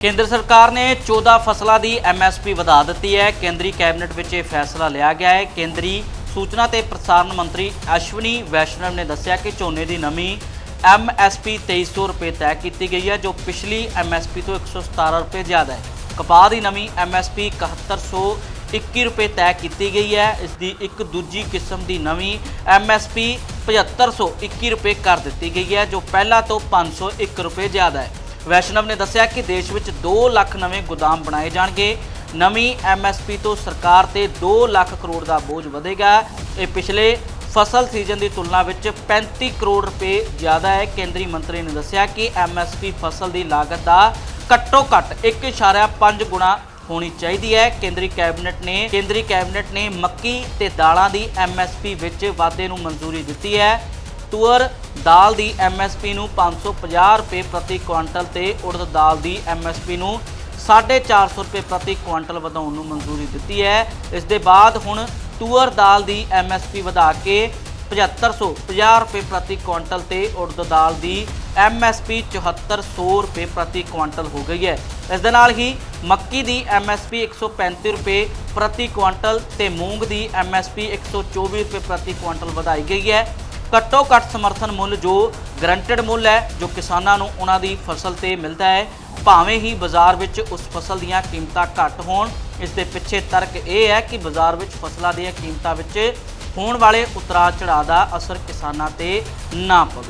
ਕੇਂਦਰ ਸਰਕਾਰ ਨੇ 14 ਫਸਲਾਂ ਦੀ ਐਮਐਸਪੀ ਵਧਾ ਦਿੱਤੀ ਹੈ। ਕੇਂਦਰੀ ਕੈਬਨਿਟ ਵਿੱਚ ਇਹ ਫੈਸਲਾ ਲਿਆ ਗਿਆ ਹੈ। ਕੇਂਦਰੀ ਸੂਚਨਾ ਤੇ ਪ੍ਰਸਾਰਣ ਮੰਤਰੀ ਅਸ਼ਵਨੀ ਵੈਸ਼ਨਵ ਨੇ ਦੱਸਿਆ ਕਿ ਝੋਨੇ ਦੀ ਨਵੀਂ ਐਮਐਸਪੀ 2300 ਰੁਪਏ ਤੈਅ ਕੀਤੀ ਗਈ ਹੈ, ਜੋ ਪਿਛਲੀ ਐਮਐਸਪੀ ਤੋਂ 117 ਰੁਪਏ ਜ਼ਿਆਦਾ ਹੈ। ਕਪਾਹ ਦੀ ਨਵੀਂ ਐਮਐਸਪੀ 7121 ਰੁਪਏ ਤੈਅ ਕੀਤੀ ਗਈ ਹੈ। ਇਸ ਦੀ ਇੱਕ ਦੂਜੀ ਕਿਸਮ ਦੀ ਨਵੀਂ ਐਮਐਸਪੀ 7521 ਰੁਪਏ ਕਰ ਦਿੱਤੀ ਗਈ ਹੈ, ਜੋ ਪਹਿਲਾਂ ਤੋਂ 501 ਰੁਪਏ ਜ਼ਿਆਦਾ ਹੈ। ਵੈਸ਼ਨਵ ਨੇ ਦੱਸਿਆ ਕਿ ਦੇਸ਼ ਵਿੱਚ 2 ਲੱਖ ਨਵੇਂ ਗੋਦਾਮ ਬਣਾਏ ਜਾਣਗੇ। ਨਵੀਂ ਐਮਐਸਪੀ ਤੋਂ ਸਰਕਾਰ ਤੇ 2 ਲੱਖ ਕਰੋੜ ਦਾ ਬੋਝ ਵਧੇਗਾ। ਇਹ ਪਿਛਲੇ ਫਸਲ ਸੀਜ਼ਨ ਦੀ ਤੁਲਨਾ ਵਿੱਚ 35 ਕਰੋੜ ਰੁਪਏ ਜ਼ਿਆਦਾ ਹੈ। ਕੇਂਦਰੀ ਮੰਤਰੀ ਨੇ ਦੱਸਿਆ ਕਿ ਐਮਐਸਪੀ ਫਸਲ ਦੀ ਲਾਗਤ ਦਾ ਘੱਟੋ ਘੱਟ 1.5 ਗੁਣਾ ਹੋਣੀ ਚਾਹੀਦੀ ਹੈ। ਕੇਂਦਰੀ ਕੈਬਨਿਟ ਨੇ, ਕੇਂਦਰੀ ਕੈਬਨਿਟ ਨੇ ਮੱਕੀ ਤੇ ਦਾਲਾਂ ਦੀ ਐਮਐਸਪੀ ਵਿੱਚ ਵਾਧੇ ਨੂੰ ਮਨਜ਼ੂਰੀ ਦਿੱਤੀ ਹੈ। ਤੂਅਰ ਦਾਲ ਦੀ ਐਮਐਸਪੀ ਨੂੰ 550 ਰੁਪਏ ਪ੍ਰਤੀ ਕੁਇੰਟਲ ਤੇ ਉੜਦ ਦਾਲ ਦੀ ਐਮਐਸਪੀ ਨੂੰ 450 ਰੁਪਏ ਪ੍ਰਤੀ ਕੁਇੰਟਲ ਵਧਾਉਣ ਨੂੰ ਮਨਜ਼ੂਰੀ ਦਿੱਤੀ ਹੈ। ਇਸ ਦੇ ਬਾਅਦ ਹੁਣ ਤੂਅਰ ਦਾਲ ਦੀ ਐਮਐਸਪੀ ਵਧਾ ਕੇ 7550 ਰੁਪਏ ਪ੍ਰਤੀ ਕੁਇੰਟਲ ਤੇ ਉੜਦ ਦਾਲ ਦੀ ਐਮਐਸਪੀ 7400 ਰੁਪਏ ਪ੍ਰਤੀ ਕੁਇੰਟਲ ਹੋ ਗਈ ਹੈ। ਇਸ ਦੇ ਨਾਲ ਹੀ ਮੱਕੀ ਦੀ ਐਮਐਸਪੀ 135 ਰੁਪਏ ਪ੍ਰਤੀ ਕੁਆਂਟਲ ਤੇ ਮੂੰਗ ਦੀ ਐਮਐਸਪੀ 124 ਰੁਪਏ ਪ੍ਰਤੀ ਕੁਇੰਟਲ ਵਧਾਈ ਗਈ ਹੈ। ਘੱਟੋ ਘੱਟ ਸਮਰਥਨ ਮੁੱਲ ਜੋ ਗਰੰਟਡ ਮੁੱਲ ਹੈ, ਜੋ ਕਿਸਾਨਾਂ ਨੂੰ ਉਹਨਾਂ ਦੀ ਫਸਲ ਤੇ ਮਿਲਦਾ ਹੈ, ਭਾਵੇਂ ਹੀ ਬਾਜ਼ਾਰ ਵਿੱਚ ਉਸ ਫਸਲ ਦੀਆਂ ਕੀਮਤਾਂ ਘੱਟ ਹੋਣ। ਇਸ ਦੇ ਪਿੱਛੇ ਤਰਕ ਇਹ ਹੈ ਕਿ ਬਾਜ਼ਾਰ ਵਿੱਚ ਫਸਲਾਂ ਦੀਆਂ ਕੀਮਤਾਂ ਵਿੱਚ ਹੋਣ ਵਾਲੇ ਉਤਰਾਅ ਚੜਾਅ ਦਾ ਅਸਰ ਕਿਸਾਨਾਂ ਤੇ ਨਾ ਪਵੇ।